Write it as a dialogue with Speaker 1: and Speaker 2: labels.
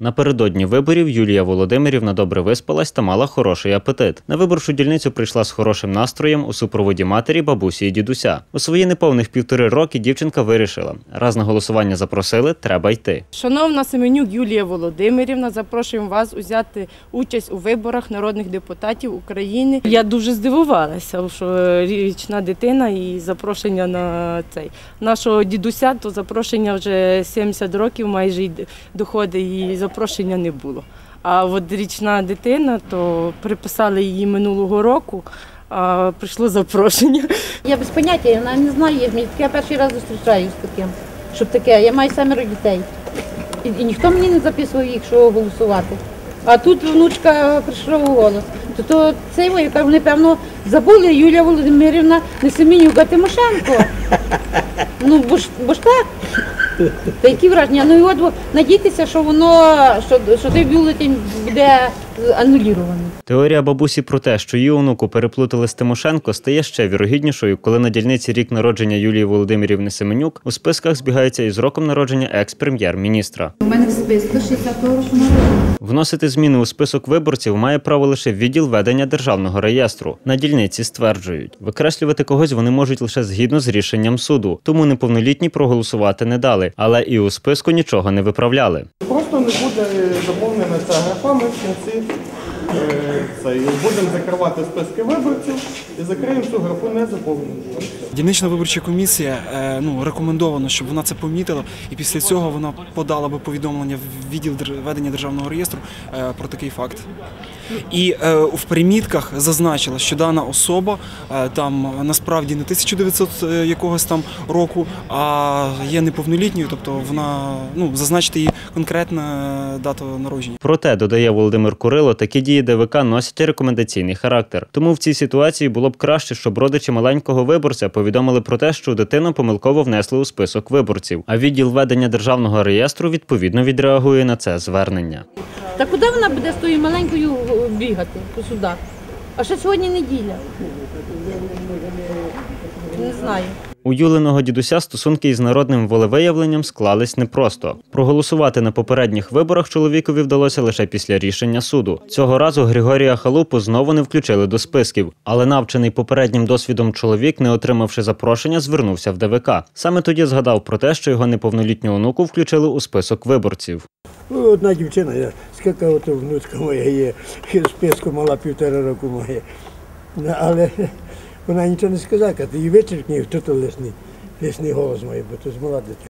Speaker 1: Напередодні виборів Юлія Володимирівна добре виспалась та мала хороший апетит. На виборчу дільницю прийшла з хорошим настроєм у супроводі матері, бабусі і дідуся. У свої неповних півтори роки дівчинка вирішила: раз на голосування запросили, треба йти.
Speaker 2: Шановна Семенюк Юлія Володимирівна, запрошуємо вас взяти участь у виборах народних депутатів України. Я дуже здивувалася, що річна дитина і запрошення на цей нашого дідуся, то запрошення вже 70 років майже й доходить, і запрошення не було. А от річна дитина, то приписали її минулого року. А прийшло запрошення.
Speaker 3: Я без поняття, я не знаю, я я перший раз зустрічаюсь з таким. Щоб таке, я маю семеро дітей. І, і ніхто мені не записував їх, що голосувати. А тут внучка прийшла у голос. То, то во, яка вони, певно, забули Юлія Володимирівна Несемінюк, а Тимошенко. Ну, бо ж, бо ж так. Та які враження? Ну і от надійтеся, що воно, що, що той бюлетень буде анулірований.
Speaker 1: Теорія бабусі про те, що її онуку переплутали з Тимошенко, стає ще вірогіднішою, коли на дільниці рік народження Юлії Володимирівни Семенюк у списках збігається із роком народження екс-прем'єр-міністра.
Speaker 4: У мене в списку 60-го року народження.
Speaker 1: Вносити зміни у список виборців має право лише відділ ведення державного реєстру. На дільниці стверджують, викреслювати когось вони можуть лише згідно з рішенням суду, тому неповнолітні проголосувати не дали, але і у списку нічого не виправляли.
Speaker 5: Просто не буде заповнена ця графа, ми в кінці Amen. Е, будемо закривати списки виборців і закриємо цю графу не заповнену.
Speaker 6: Дільнична виборча комісія е, ну, рекомендовано, щоб вона це помітила, і після цього вона подала би повідомлення в відділ ведення державного реєстру е, про такий факт. І в примітках зазначила, що дана особа там насправді не 1900 е, якогось там року, а є неповнолітньою, тобто вона ну, зазначити її конкретна дата народження.
Speaker 1: Проте, додає Володимир Курило, такі дії ДВК носять рекомендаційний характер. Тому в цій ситуації було б краще, щоб родичі маленького виборця повідомили про те, що дитину помилково внесли у список виборців. А відділ ведення державного реєстру відповідно відреагує на це звернення.
Speaker 3: Та куди вона буде з тою маленькою е, бігати по судах? А ще сьогодні неділя. Не знаю.
Speaker 1: У Юлиного дідуся стосунки із народним волевиявленням склались непросто. Проголосувати на попередніх виборах чоловікові вдалося лише після рішення суду. Цього разу Григорія Халупу знову не включили до списків, але навчений попереднім досвідом чоловік, не отримавши запрошення, звернувся в ДВК. Саме тоді згадав про те, що його неповнолітню онуку включили у список виборців.
Speaker 7: Ну, одна дівчина, я от внучка моя є, списку мала півтора року моє. Ну, Але вона нічого не сказала, каже, і вечіркні, хто то лесний, лисний голос має, бо то з мала дитина.